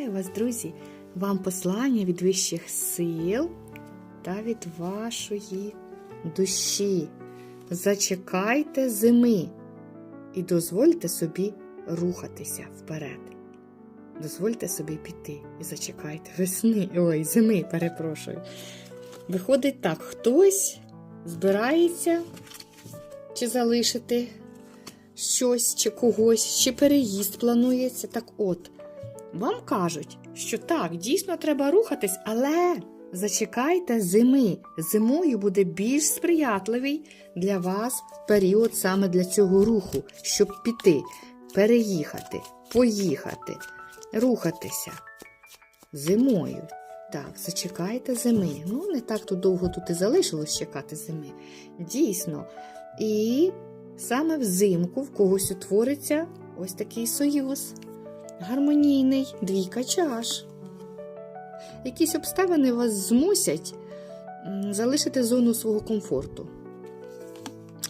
Вітаю вас, друзі! Вам послання від вищих сил та від вашої душі. Зачекайте зими і дозвольте собі рухатися вперед. Дозвольте собі піти і зачекайте весни, ой, зими, перепрошую. Виходить так, хтось збирається чи залишити щось, чи когось, чи переїзд планується. Так от, вам кажуть, що так, дійсно треба рухатись, але зачекайте зими. Зимою буде більш сприятливий для вас період саме для цього руху, щоб піти, переїхати, поїхати, рухатися. Зимою. Так, зачекайте зими. Ну, не так то довго тут і залишилось чекати зими. Дійсно. І саме взимку в когось утвориться ось такий союз. Гармонійний, двійка чаш. Якісь обставини вас змусять залишити зону свого комфорту,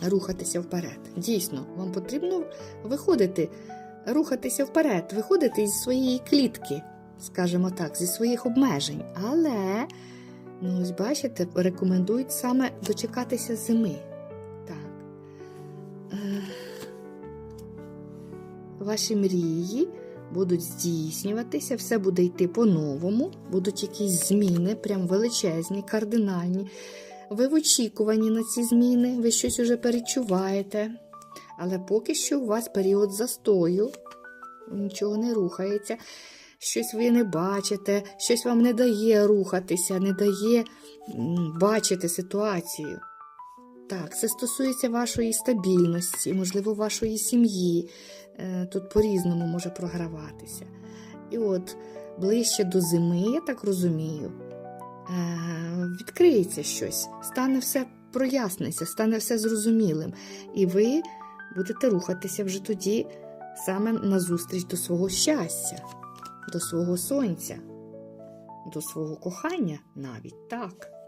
рухатися вперед. Дійсно, вам потрібно виходити, рухатися вперед, виходити зі своєї клітки, скажімо так, зі своїх обмежень. Але, ну, ось бачите, рекомендують саме дочекатися зими. Так. Е, Ваші мрії будуть здійснюватися, все буде йти по-новому, будуть якісь зміни, прям величезні, кардинальні. Ви в очікуванні на ці зміни, ви щось уже перечуваєте. Але поки що у вас період застою, нічого не рухається, щось ви не бачите, щось вам не дає рухатися, не дає бачити ситуацію. Так, це стосується вашої стабільності, можливо, вашої сім'ї. Е, Тут по-різному може програватися. І от ближче до зими, я так розумію, е, відкриється щось, стане все проясниться, стане все зрозумілим. І ви будете рухатися вже тоді саме назустріч до свого щастя, до свого сонця, до свого кохання навіть так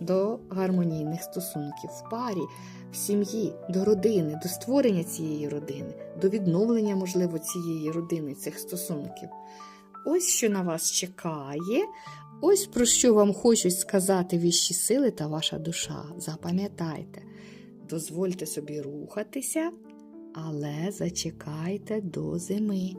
до гармонійних стосунків в парі, в сім'ї, до родини, до створення цієї родини, до відновлення, можливо, цієї родини, цих стосунків. Ось що на вас чекає, ось про що вам хочуть сказати вищі сили та ваша душа. Запам'ятайте, дозвольте собі рухатися, але зачекайте до зими.